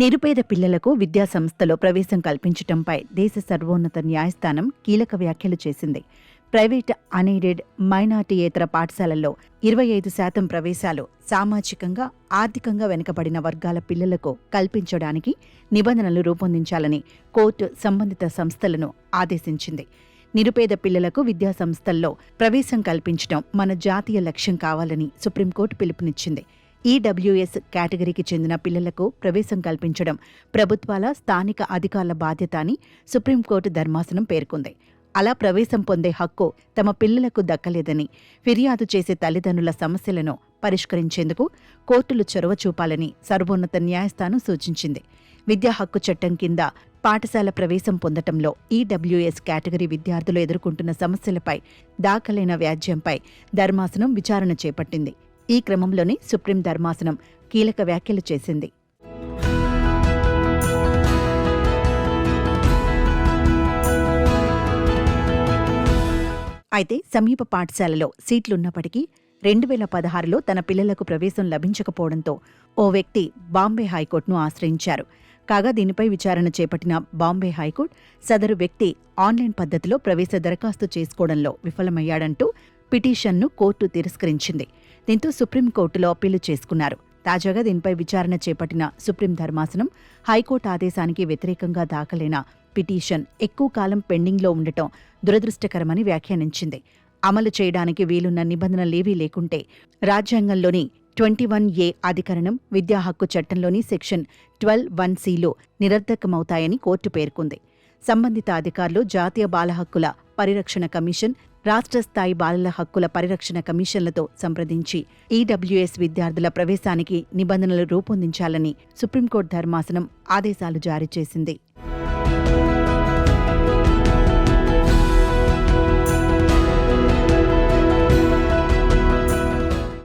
నిరుపేద పిల్లలకు విద్యా సంస్థలో ప్రవేశం కల్పించటంపై దేశ సర్వోన్నత న్యాయస్థానం కీలక వ్యాఖ్యలు చేసింది. ప్రైవేట్ అన్ఎయిడెడ్ మైనార్టీయేతర పాఠశాలల్లో ఇరవై ఐదు శాతం ప్రవేశాలు సామాజికంగా ఆర్థికంగా వెనుకబడిన వర్గాల పిల్లలకు కల్పించడానికి నిబంధనలు రూపొందించాలని కోర్టు సంబంధిత సంస్థలను ఆదేశించింది. నిరుపేద పిల్లలకు విద్యా సంస్థల్లో ప్రవేశం కల్పించడం మన జాతీయ లక్ష్యం కావాలని సుప్రీంకోర్టు పిలుపునిచ్చింది. ఈడబ్ల్యూఎస్ కేటగిరీకి చెందిన పిల్లలకు ప్రవేశం కల్పించడం ప్రభుత్వాల స్థానిక అధికారుల బాధ్యత అని సుప్రీంకోర్టు ధర్మాసనం పేర్కొంది. అలా ప్రవేశం పొందే హక్కు తమ పిల్లలకు దక్కలేదని ఫిర్యాదు చేసే తల్లిదండ్రుల సమస్యలను పరిష్కరించేందుకు కోర్టులు చొరవ చూపాలని సర్వోన్నత న్యాయస్థానం సూచించింది. విద్యా హక్కు చట్టం కింద పాఠశాల ప్రవేశం పొందటంలో ఈడబ్ల్యూఎస్ కేటగిరీ విద్యార్థులు ఎదుర్కొంటున్న సమస్యలపై దాఖలైన వ్యాజ్యంపై ధర్మాసనం విచారణ చేపట్టింది. ఈ క్రమంలోనే సుప్రీం ధర్మాసనం కీలక వ్యాఖ్యలు చేసింది. అయితే సమీప పాఠశాలలో సీట్లున్నప్పటికీ రెండు వేల పదహారులో తన పిల్లలకు ప్రవేశం లభించకపోవడంతో ఓ వ్యక్తి బాంబే హైకోర్టును ఆశ్రయించారు. కాగా దీనిపై విచారణ చేపట్టిన బాంబే హైకోర్టు సదరు వ్యక్తి ఆన్లైన్ పద్ధతిలో ప్రవేశ దరఖాస్తు చేసుకోవడంలో విఫలమయ్యాడంటూ పిటిషన్ను కోర్టు తిరస్కరించింది. దీంతో సుప్రీంకోర్టులో అప్పీలు చేసుకున్నారు. తాజాగా దీనిపై విచారణ చేపట్టిన సుప్రీం ధర్మాసనం హైకోర్టు ఆదేశానికి వ్యతిరేకంగా దాఖలైన పిటిషన్ ఎక్కువ కాలం పెండింగ్లో ఉండటం దురదృష్టకరమని వ్యాఖ్యానించింది. అమలు చేయడానికి వీలున్న నిబంధనలేవీ లేకుంటే రాజ్యాంగంలోని ట్వంటీ వన్ ఏ అధికరణం విద్యా హక్కు చట్టంలోని సెక్షన్ ట్వెల్వ్ వన్ సిలో నిరర్ధకమవుతాయని కోర్టు పేర్కొంది. సంబంధిత అధికారులు జాతీయ బాల హక్కుల పరిరక్షణ కమిషన్ రాష్ట్ర స్థాయి బాలల హక్కుల పరిరక్షణ కమిషన్లతో సంప్రదించి ఈడబ్ల్యూఎస్ విద్యార్థుల ప్రవేశానికి నిబంధనలు రూపొందించాలని సుప్రీంకోర్టు ధర్మాసనం ఆదేశాలు జారీ చేసింది.